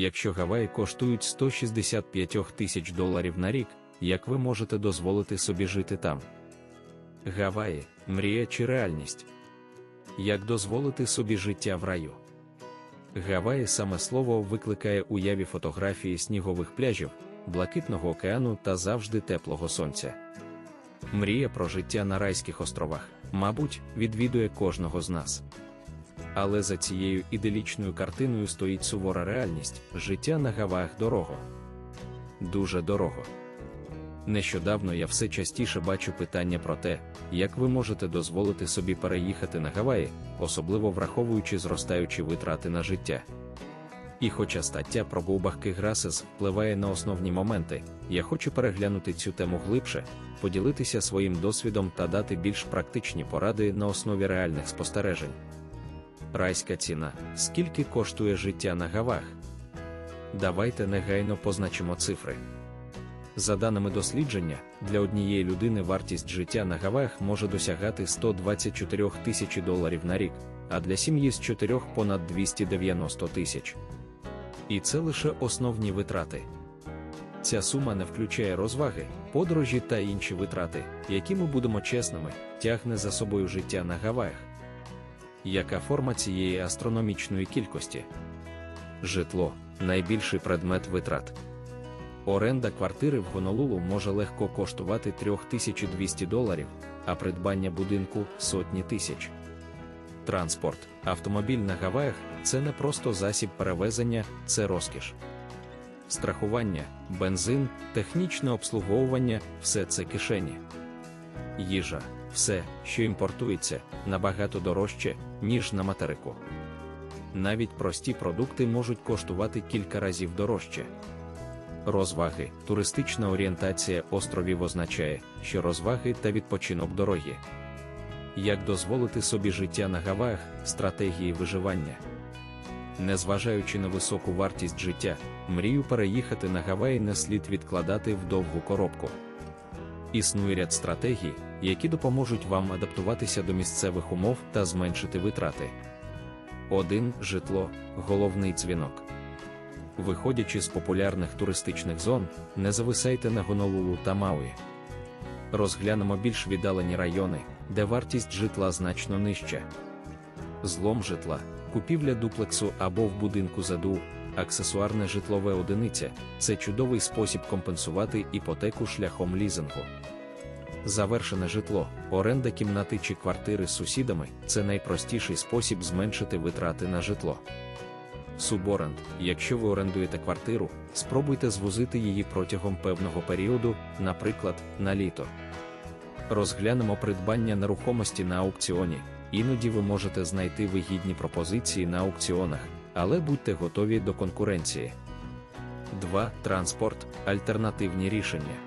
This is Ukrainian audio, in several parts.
якщо Гаваї коштують 165 тисяч доларів на рік, як ви можете дозволити собі жити там? Гаваї мрія чи реальність? Як дозволити собі життя в раю? Гаваї саме слово викликає уяві фотографії снігових пляжів, блакитного океану та завжди теплого сонця. Мрія про життя на райських островах, мабуть, відвідує кожного з нас. Але за цією іделічною картиною стоїть сувора реальність життя на Гаваях дорого. Дуже дорого. Нещодавно я все частіше бачу питання про те, як ви можете дозволити собі переїхати на Гаваї, особливо враховуючи зростаючі витрати на життя. І хоча стаття про Бубахки Грасес впливає на основні моменти, я хочу переглянути цю тему глибше, поділитися своїм досвідом та дати більш практичні поради на основі реальних спостережень. Райська ціна скільки коштує життя на Гавах? Давайте негайно позначимо цифри. За даними дослідження, для однієї людини вартість життя на Гаваях може досягати 124 тисячі доларів на рік, а для сім'ї з 4 понад 290 тисяч. І це лише основні витрати. Ця сума не включає розваги, подорожі та інші витрати, які ми будемо чесними, тягне за собою життя на Гаваях. Яка форма цієї астрономічної кількості? Житло найбільший предмет витрат. Оренда квартири в Гонолулу може легко коштувати 3200 доларів, а придбання будинку сотні тисяч. Транспорт, автомобіль на Гаваях це не просто засіб перевезення, це розкіш. Страхування, бензин, технічне обслуговування все це кишені. Їжа, все, що імпортується, набагато дорожче, ніж на материку. Навіть прості продукти можуть коштувати кілька разів дорожче. Розваги, туристична орієнтація островів означає, що розваги та відпочинок дорогі. Як дозволити собі життя на Гаваях, стратегії виживання. Незважаючи на високу вартість життя, мрію переїхати на Гаваї не слід відкладати в довгу коробку. Існує ряд стратегій, які допоможуть вам адаптуватися до місцевих умов та зменшити витрати. 1. Житло головний дзвінок. Виходячи з популярних туристичних зон, не зависайте на Гонолулу та Мауї. Розглянемо більш віддалені райони, де вартість житла значно нижча. Злом житла, купівля дуплексу або в будинку заду, аксесуарне житлове одиниця це чудовий спосіб компенсувати іпотеку шляхом лізингу. Завершене житло, оренда кімнати чи квартири з сусідами це найпростіший спосіб зменшити витрати на житло. Суборенд, якщо ви орендуєте квартиру, спробуйте звозити її протягом певного періоду, наприклад, на літо. Розглянемо придбання нерухомості на аукціоні. Іноді ви можете знайти вигідні пропозиції на аукціонах, але будьте готові до конкуренції. 2. Транспорт альтернативні рішення.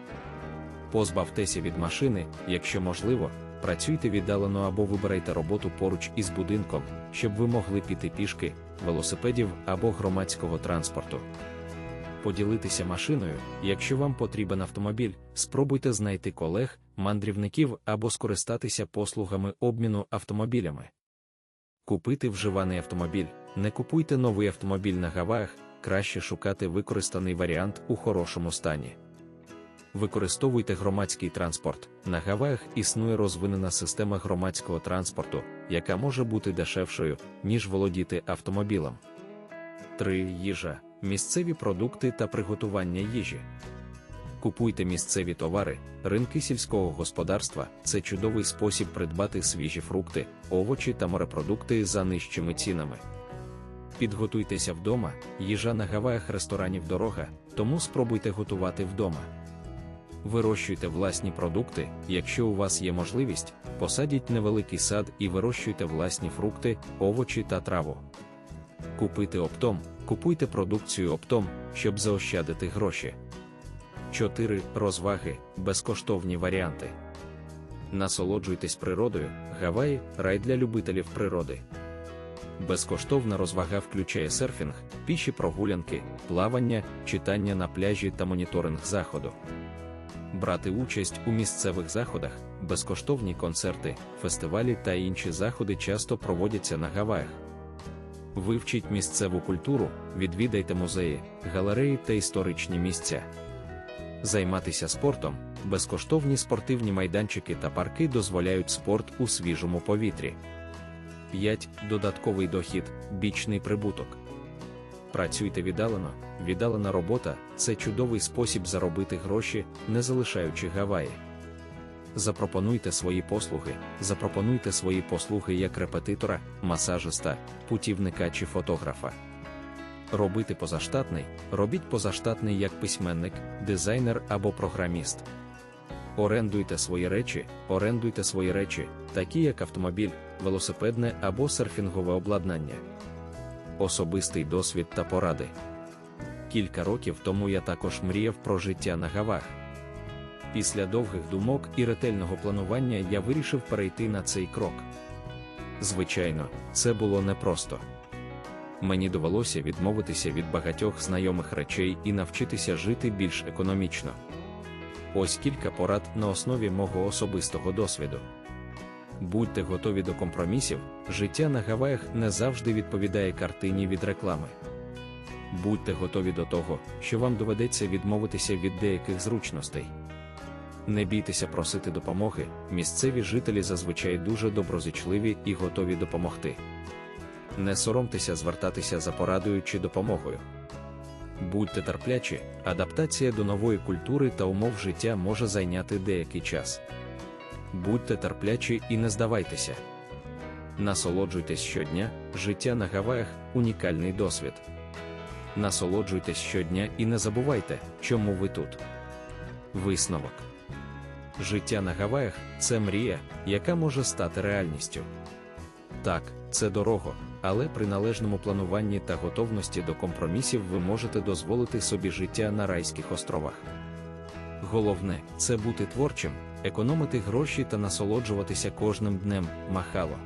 Позбавтеся від машини, якщо можливо, працюйте віддалено або вибирайте роботу поруч із будинком, щоб ви могли піти пішки, велосипедів або громадського транспорту. Поділитися машиною, якщо вам потрібен автомобіль, спробуйте знайти колег, мандрівників або скористатися послугами обміну автомобілями. Купити вживаний автомобіль, не купуйте новий автомобіль на Гаваях, краще шукати використаний варіант у хорошому стані. Використовуйте громадський транспорт. На Гаваях існує розвинена система громадського транспорту, яка може бути дешевшою, ніж володіти автомобілем. 3. Їжа, місцеві продукти та приготування їжі. Купуйте місцеві товари, ринки сільського господарства це чудовий спосіб придбати свіжі фрукти, овочі та морепродукти за нижчими цінами. Підготуйтеся вдома, їжа на Гаваях ресторанів дорога, тому спробуйте готувати вдома. Вирощуйте власні продукти, якщо у вас є можливість, посадіть невеликий сад і вирощуйте власні фрукти, овочі та траву. Купити оптом, купуйте продукцію оптом, щоб заощадити гроші. 4. Розваги, безкоштовні варіанти. Насолоджуйтесь природою, Гаваї рай для любителів природи. Безкоштовна розвага включає серфінг, піші прогулянки, плавання, читання на пляжі та моніторинг заходу. Брати участь у місцевих заходах, безкоштовні концерти, фестивалі та інші заходи часто проводяться на Гаваях. Вивчіть місцеву культуру, відвідайте музеї, галереї та історичні місця. Займатися спортом, безкоштовні спортивні майданчики та парки дозволяють спорт у свіжому повітрі. 5. Додатковий дохід, бічний прибуток. Працюйте віддалено. Віддалена робота це чудовий спосіб заробити гроші, не залишаючи Гаваї. Запропонуйте свої послуги, запропонуйте свої послуги як репетитора, масажиста, путівника чи фотографа. Робити позаштатний, робіть позаштатний як письменник, дизайнер або програміст. Орендуйте свої речі, орендуйте свої речі, такі як автомобіль, велосипедне або серфінгове обладнання. Особистий досвід та поради. Кілька років тому я також мріяв про життя на Гавах. Після довгих думок і ретельного планування я вирішив перейти на цей крок. Звичайно, це було непросто. Мені довелося відмовитися від багатьох знайомих речей і навчитися жити більш економічно. Ось кілька порад на основі мого особистого досвіду. Будьте готові до компромісів, життя на Гаваях не завжди відповідає картині від реклами. Будьте готові до того, що вам доведеться відмовитися від деяких зручностей. Не бійтеся просити допомоги, місцеві жителі зазвичай дуже доброзичливі і готові допомогти. Не соромтеся звертатися за порадою чи допомогою. Будьте терплячі, адаптація до нової культури та умов життя може зайняти деякий час. Будьте терплячі і не здавайтеся. Насолоджуйтесь щодня, життя на Гаваях унікальний досвід. Насолоджуйтесь щодня і не забувайте, чому ви тут. Висновок. Життя на Гаваях це мрія, яка може стати реальністю. Так, це дорого, але при належному плануванні та готовності до компромісів ви можете дозволити собі життя на райських островах. Головне це бути творчим, економити гроші та насолоджуватися кожним днем, махало.